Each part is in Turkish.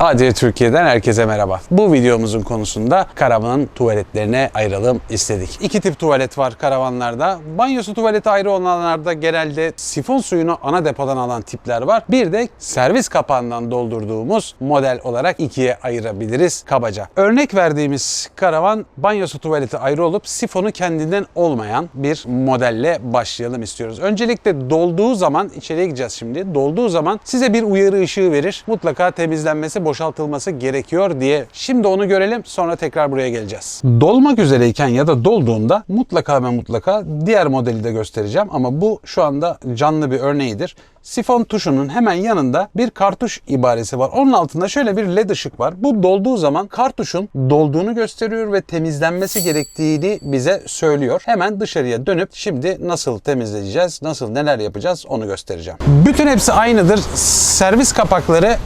AD Türkiye'den herkese merhaba. Bu videomuzun konusunda karavanın tuvaletlerine ayıralım istedik. İki tip tuvalet var karavanlarda. Banyosu tuvaleti ayrı olanlarda genelde sifon suyunu ana depodan alan tipler var. Bir de servis kapağından doldurduğumuz model olarak ikiye ayırabiliriz kabaca. Örnek verdiğimiz karavan banyosu tuvaleti ayrı olup sifonu kendinden olmayan bir modelle başlayalım istiyoruz. Öncelikle dolduğu zaman içeriye gideceğiz şimdi. Dolduğu zaman size bir uyarı ışığı verir. Mutlaka temizlenmesi, boşaltılması gerekiyor diye. Şimdi onu görelim sonra tekrar buraya geleceğiz. Dolmak üzereyken ya da dolduğunda mutlaka ve mutlaka diğer modeli de göstereceğim ama bu şu anda canlı bir örneğidir. Sifon tuşunun hemen yanında bir kartuş ibaresi var. Onun altında şöyle bir led ışık var. Bu dolduğu zaman kartuşun dolduğunu gösteriyor ve temizlenmesi gerektiğini bize söylüyor. Hemen dışarıya dönüp şimdi nasıl temizleyeceğiz, nasıl neler yapacağız onu göstereceğim. Bütün hepsi aynıdır. Servis kapakları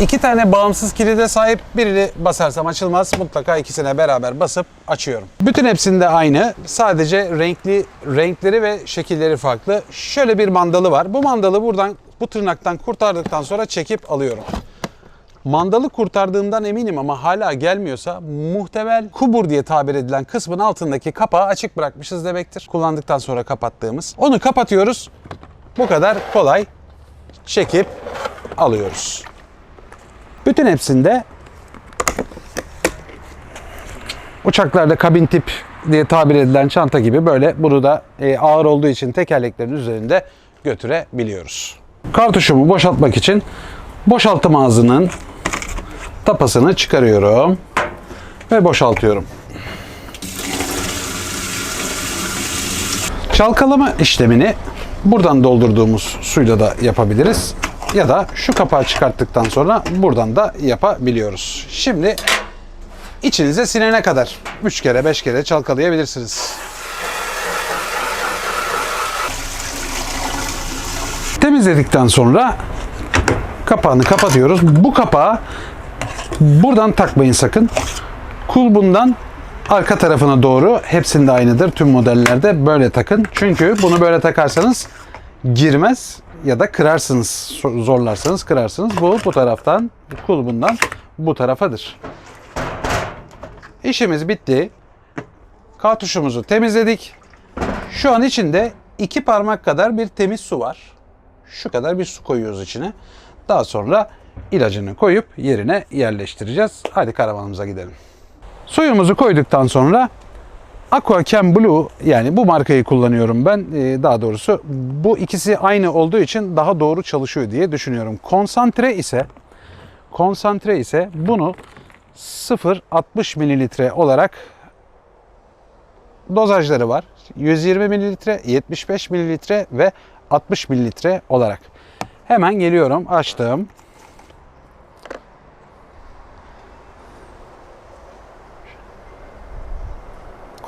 İki tane bağımsız kilide sahip. Birini basarsam açılmaz. Mutlaka ikisine beraber basıp açıyorum. Bütün hepsinde aynı. Sadece renkli renkleri ve şekilleri farklı. Şöyle bir mandalı var. Bu mandalı buradan bu tırnaktan kurtardıktan sonra çekip alıyorum. Mandalı kurtardığımdan eminim ama hala gelmiyorsa muhtemel kubur diye tabir edilen kısmın altındaki kapağı açık bırakmışız demektir. Kullandıktan sonra kapattığımız. Onu kapatıyoruz. Bu kadar kolay. Çekip alıyoruz. Bütün hepsinde uçaklarda kabin tip diye tabir edilen çanta gibi böyle bunu da e, ağır olduğu için tekerleklerin üzerinde götürebiliyoruz. Kartuşumu boşaltmak için boşaltım ağzının tapasını çıkarıyorum ve boşaltıyorum. Çalkalama işlemini buradan doldurduğumuz suyla da yapabiliriz. Ya da şu kapağı çıkarttıktan sonra buradan da yapabiliyoruz. Şimdi içinize sinene kadar 3 kere 5 kere çalkalayabilirsiniz. Temizledikten sonra kapağını kapatıyoruz. Bu kapağı buradan takmayın sakın. Kulbundan arka tarafına doğru hepsinde aynıdır. Tüm modellerde böyle takın. Çünkü bunu böyle takarsanız girmez ya da kırarsınız. Zorlarsanız kırarsınız. Bu bu taraftan kulbundan bu tarafadır. İşimiz bitti. Kartuşumuzu temizledik. Şu an içinde iki parmak kadar bir temiz su var. Şu kadar bir su koyuyoruz içine. Daha sonra ilacını koyup yerine yerleştireceğiz. Hadi karavanımıza gidelim. Suyumuzu koyduktan sonra Aqua Blue yani bu markayı kullanıyorum ben. Ee, daha doğrusu bu ikisi aynı olduğu için daha doğru çalışıyor diye düşünüyorum. Konsantre ise konsantre ise bunu 0.60 mililitre olarak dozajları var. 120 mililitre, 75 mililitre ve 60 mililitre olarak. Hemen geliyorum. Açtım.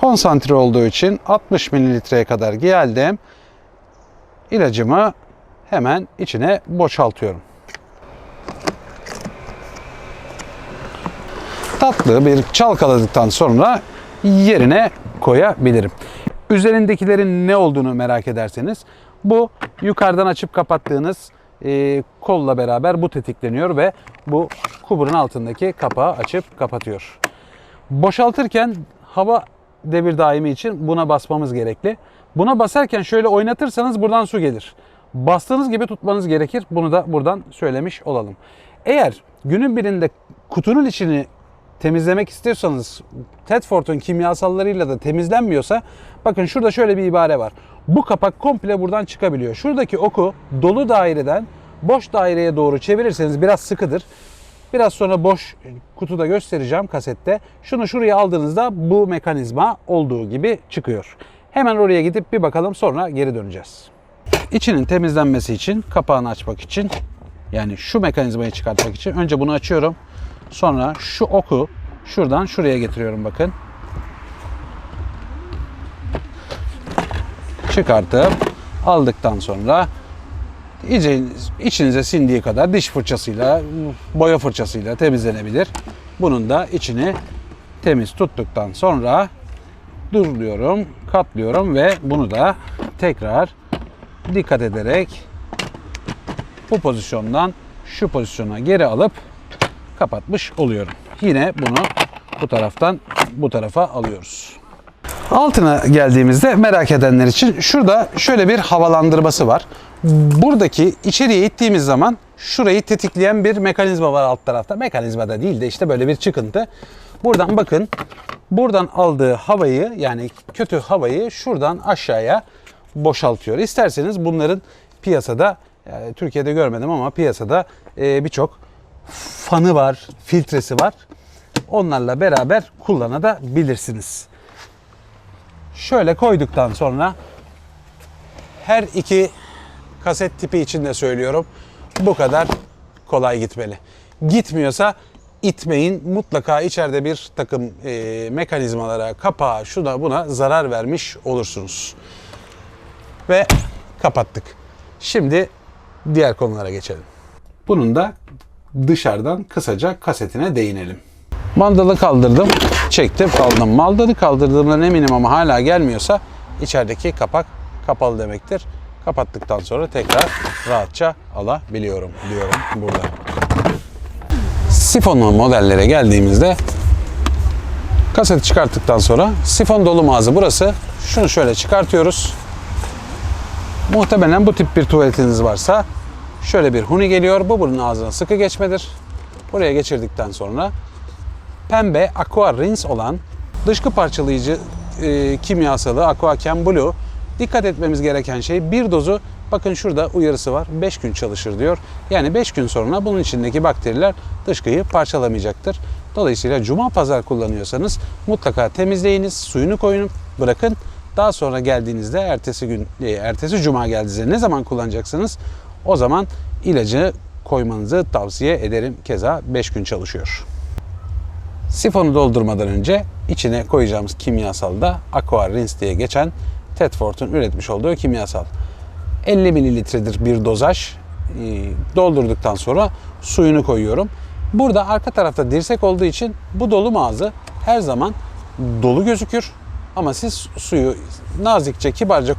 Konsantre olduğu için 60 mililitreye kadar geldim. İlacımı hemen içine boşaltıyorum. Tatlı bir çalkaladıktan sonra yerine koyabilirim. Üzerindekilerin ne olduğunu merak ederseniz bu yukarıdan açıp kapattığınız e, kolla beraber bu tetikleniyor ve bu kuburun altındaki kapağı açıp kapatıyor. Boşaltırken hava devir daimi için buna basmamız gerekli. Buna basarken şöyle oynatırsanız buradan su gelir. Bastığınız gibi tutmanız gerekir. Bunu da buradan söylemiş olalım. Eğer günün birinde kutunun içini temizlemek istiyorsanız Tedford'un kimyasallarıyla da temizlenmiyorsa bakın şurada şöyle bir ibare var. Bu kapak komple buradan çıkabiliyor. Şuradaki oku dolu daireden boş daireye doğru çevirirseniz biraz sıkıdır. Biraz sonra boş kutuda göstereceğim kasette. Şunu şuraya aldığınızda bu mekanizma olduğu gibi çıkıyor. Hemen oraya gidip bir bakalım sonra geri döneceğiz. İçinin temizlenmesi için kapağını açmak için yani şu mekanizmayı çıkartmak için önce bunu açıyorum. Sonra şu oku şuradan şuraya getiriyorum bakın. Çıkartıp aldıktan sonra iyice içinize sindiği kadar diş fırçasıyla, boya fırçasıyla temizlenebilir. Bunun da içini temiz tuttuktan sonra duruluyorum, katlıyorum ve bunu da tekrar dikkat ederek bu pozisyondan şu pozisyona geri alıp kapatmış oluyorum. Yine bunu bu taraftan bu tarafa alıyoruz. Altına geldiğimizde merak edenler için şurada şöyle bir havalandırması var. Buradaki içeriye ittiğimiz zaman şurayı tetikleyen bir mekanizma var alt tarafta. Mekanizma da değil de işte böyle bir çıkıntı. Buradan bakın buradan aldığı havayı yani kötü havayı şuradan aşağıya boşaltıyor. İsterseniz bunların piyasada yani Türkiye'de görmedim ama piyasada e, birçok fanı var, filtresi var. Onlarla beraber kullanabilirsiniz. Şöyle koyduktan sonra her iki kaset tipi için de söylüyorum. Bu kadar kolay gitmeli. Gitmiyorsa itmeyin. Mutlaka içeride bir takım e, mekanizmalara, kapağa, şuna buna zarar vermiş olursunuz. Ve kapattık. Şimdi diğer konulara geçelim. Bunun da dışarıdan kısaca kasetine değinelim. Mandalı kaldırdım, çektim, aldım. Mandalı kaldırdığımdan eminim ama hala gelmiyorsa içerideki kapak kapalı demektir. Kapattıktan sonra tekrar rahatça alabiliyorum diyorum burada. Sifonlu modellere geldiğimizde kaseti çıkarttıktan sonra sifon dolu ağzı burası. Şunu şöyle çıkartıyoruz. Muhtemelen bu tip bir tuvaletiniz varsa şöyle bir huni geliyor. Bu bunun ağzına sıkı geçmedir. Buraya geçirdikten sonra pembe aqua rinse olan dışkı parçalayıcı e, kimyasalı Aqua Chem Blue dikkat etmemiz gereken şey bir dozu bakın şurada uyarısı var 5 gün çalışır diyor. Yani 5 gün sonra bunun içindeki bakteriler dışkıyı parçalamayacaktır. Dolayısıyla cuma pazar kullanıyorsanız mutlaka temizleyiniz, suyunu koyun, bırakın. Daha sonra geldiğinizde ertesi gün, e, ertesi cuma geldiğinizde ne zaman kullanacaksınız? O zaman ilacı koymanızı tavsiye ederim. Keza 5 gün çalışıyor. Sifonu doldurmadan önce içine koyacağımız kimyasal da Aqua Rinse diye geçen Tedford'un üretmiş olduğu kimyasal. 50 mililitredir bir dozaj. Ee, Doldurduktan sonra suyunu koyuyorum. Burada arka tarafta dirsek olduğu için bu dolum ağzı her zaman dolu gözükür. Ama siz suyu nazikçe, kibarca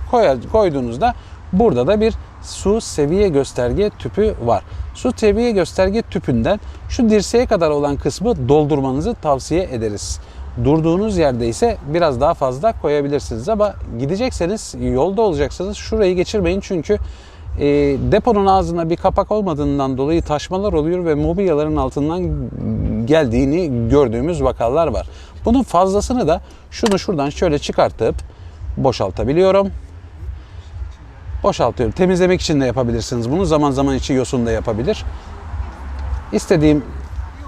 koyduğunuzda burada da bir su seviye gösterge tüpü var. Su seviye gösterge tüpünden şu dirseğe kadar olan kısmı doldurmanızı tavsiye ederiz. Durduğunuz yerde ise biraz daha fazla koyabilirsiniz ama gidecekseniz yolda olacaksınız şurayı geçirmeyin çünkü e, deponun ağzına bir kapak olmadığından dolayı taşmalar oluyor ve mobilyaların altından geldiğini gördüğümüz vakalar var. Bunun fazlasını da şunu şuradan şöyle çıkartıp boşaltabiliyorum boşaltıyorum. Temizlemek için de yapabilirsiniz bunu. Zaman zaman içi yosun da yapabilir. İstediğim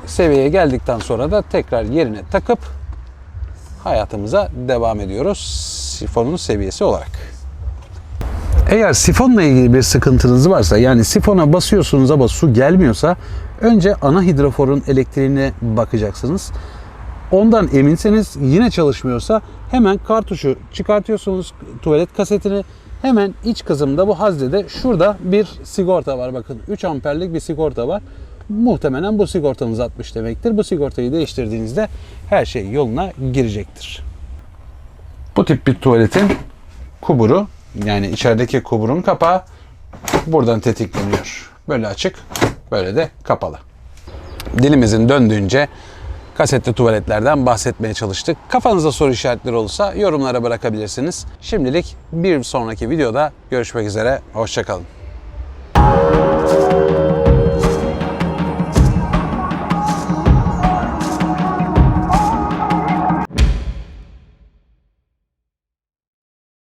seviyeye geldikten sonra da tekrar yerine takıp hayatımıza devam ediyoruz. Sifonun seviyesi olarak. Eğer sifonla ilgili bir sıkıntınız varsa yani sifona basıyorsunuz ama su gelmiyorsa önce ana hidroforun elektriğine bakacaksınız. Ondan eminseniz yine çalışmıyorsa hemen kartuşu çıkartıyorsunuz tuvalet kasetini hemen iç kısımda bu haznede şurada bir sigorta var bakın 3 amperlik bir sigorta var. Muhtemelen bu sigortanız atmış demektir. Bu sigortayı değiştirdiğinizde her şey yoluna girecektir. Bu tip bir tuvaletin kuburu yani içerideki kuburun kapağı buradan tetikleniyor. Böyle açık, böyle de kapalı. Dilimizin döndüğünce kasetli tuvaletlerden bahsetmeye çalıştık. Kafanızda soru işaretleri olursa yorumlara bırakabilirsiniz. Şimdilik bir sonraki videoda görüşmek üzere. Hoşçakalın.